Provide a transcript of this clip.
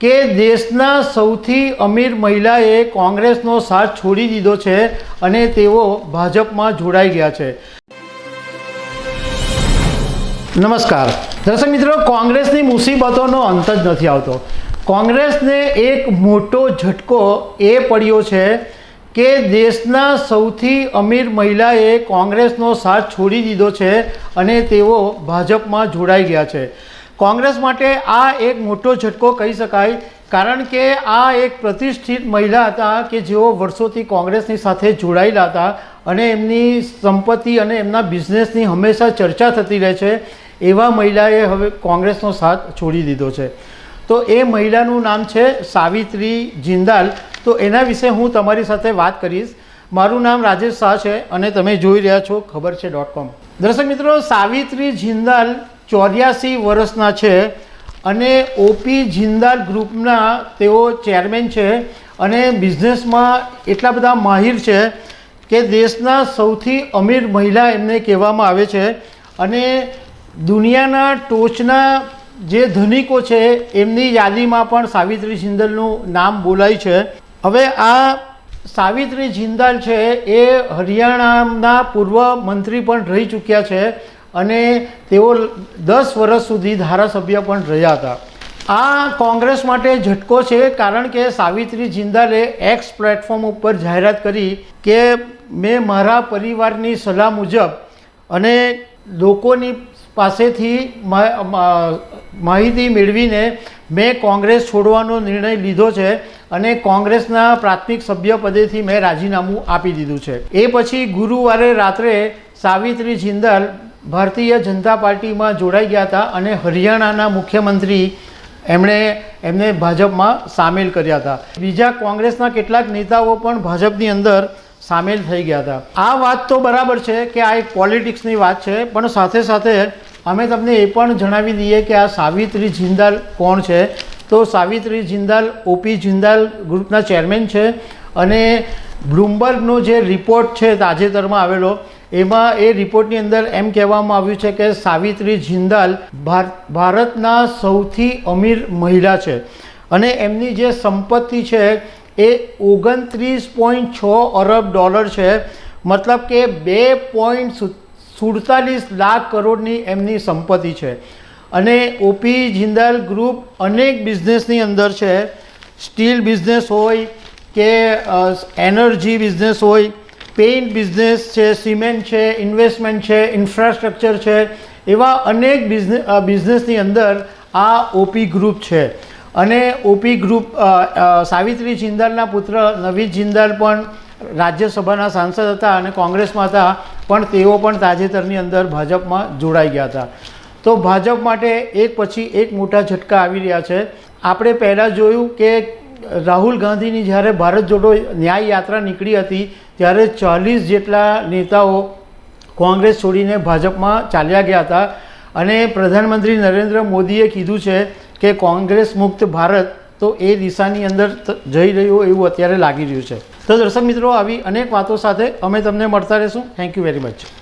કે દેશના સૌથી અમીર મહિલાએ કોંગ્રેસનો સાથ છોડી દીધો છે અને તેઓ ભાજપમાં જોડાઈ ગયા છે. નમસ્કાર. દર્શક મિત્રો, કોંગ્રેસની મુસીબતોનો અંત જ નથી આવતો. કોંગ્રેસને એક મોટો ઝટકો એ પડ્યો છે કે દેશના સૌથી અમીર મહિલાએ કોંગ્રેસનો સાથ છોડી દીધો છે અને તેઓ ભાજપમાં જોડાઈ ગયા છે. કોંગ્રેસ માટે આ એક મોટો ઝટકો કહી શકાય, કારણ કે આ એક પ્રતિષ્ઠિત મહિલા હતા કે જેઓ વર્ષોથી કોંગ્રેસની સાથે જોડાયેલા હતા અને એમની સંપત્તિ અને એમના બિઝનેસની હંમેશા ચર્ચા થતી રહે છે, એવા મહિલાએ હવે કોંગ્રેસનો સાથ છોડી દીધો છે. તો એ મહિલાનું નામ છે સાવિત્રી જિંદાલ. તો એના વિશે હું તમારી સાથે વાત કરીશ. મારું નામ રાજેશ શાહ છે અને તમે જોઈ રહ્યા છો ખબર છે ડોટ કોમ. દર્શક મિત્રો, સાવિત્રી જિંદાલ ચોર્યાસી વર્ષના છે અને ઓપી જિંદાલ ગ્રુપના તેઓ ચેરમેન છે અને બિઝનેસમાં એટલા બધા માહિર છે કે દેશના સૌથી અમીર મહિલા એમને કહેવામાં આવે છે અને દુનિયાના ટોચના જે ધનિકો છે એમની યાદીમાં પણ સાવિત્રી જિંદલનું નામ બોલાય છે. હવે આ સાવિત્રી જિંદાલ છે એ હરિયાણાના પૂર્વ મંત્રી પણ રહી ચૂક્યા છે અને તેઓ દસ વર્ષ સુધી ધારાસભ્ય પણ રહ્યા હતા. આ કોંગ્રેસ માટે ઝટકો છે કારણ કે સાવિત્રી જિંદાલે એક્સ પ્લેટફોર્મ ઉપર જાહેરાત કરી કે મેં મારા પરિવારની સલાહ મુજબ અને લોકોની પાસેથી માહિતી મેળવીને મેં કોંગ્રેસ છોડવાનો નિર્ણય લીધો છે અને કોંગ્રેસના પ્રાથમિક સભ્ય પદેથી મેં રાજીનામું આપી દીધું છે. એ પછી ગુરુવારે રાત્રે સાવિત્રી જિંદાલ ભારતીય જનતા પાર્ટીમાં જોડાઈ ગયા હતા અને હરિયાણાના મુખ્યમંત્રી એમણે એમને ભાજપમાં સામેલ કર્યા હતા. બીજા કોંગ્રેસના કેટલાક નેતાઓ પણ ભાજપની અંદર સામેલ થઈ ગયા હતા. આ વાત તો બરાબર છે કે આ એક પોલિટિક્સની વાત છે, પણ સાથે સાથે અમે તમને એ પણ જણાવી દઈએ કે આ સાવિત્રી જિંદાલ કોણ છે? તો સાવિત્રી જિંદાલ ઓપી જિંદાલ ગ્રુપના ચેરમેન છે અને બ્લુમબર્ગનો જે રિપોર્ટ છે તાજેતરમાં આવેલો એમાં એ રિપોર્ટની અંદર એમ કહેવામાં આવ્યું છે કે સાવિત્રી જિંદાલ ભાર- ભારતના સૌથી અમીર મહિલા છે. અને એમની જે સંપત્તિ છે એ ઓગણત્રીસ પોઈન્ટ છ અરબ ડોલર છે. મતલબ કે બે પોઈન્ટ સુડતાલીસ લાખ કરોડની એમની સંપત્તિ છે. અને ઓપી જિંદાલ ગ્રુપ અનેક બિઝનેસની અંદર છે. સ્ટીલ બિઝનેસ હોય કે એનર્જી બિઝનેસ હોય પેઇન્ટ બિઝનેસ છે સિમેન્ટ છે ઇન્વેસ્ટમેન્ટ છે ઇન્ફ્રાસ્ટ્રક્ચર છે, એવા અનેક બિઝનેસ બિઝનેસની અંદર આ ઓપી ગ્રુપ છે. અને ઓપી ગ્રુપ સાવિત્રી જિંદાલના પુત્ર નવીદ જિંદાલ પણ રાજ્યસભાના સાંસદ હતા અને કોંગ્રેસમાં હતા, પણ તેઓ પણ તાજેતરની અંદર ભાજપમાં જોડાઈ ગયા હતા. તો ભાજપ માટે એક પછી એક મોટા ઝટકા આવી રહ્યા છે. આપણે પહેલાં જોયું કે રાહુલ ગાંધીની જ્યારે ભારત જોડો ન્યાય યાત્રા નીકળી હતી ત્યારે ચાલીસ જેટલા નેતાઓ કોંગ્રેસ છોડીને ભાજપમાં ચાલ્યા ગયા હતા. અને પ્રધાનમંત્રી નરેન્દ્ર મોદીએ કીધું છે કે કોંગ્રેસ મુક્ત ભારત તો એ દિશાની અંદર જઈ રહ્યું એવું અત્યારે લાગી રહ્યું છે. તો દર્શક મિત્રો, આવી અનેક વાતો સાથે અમે તમને મળતા રહીશું. Thank you very much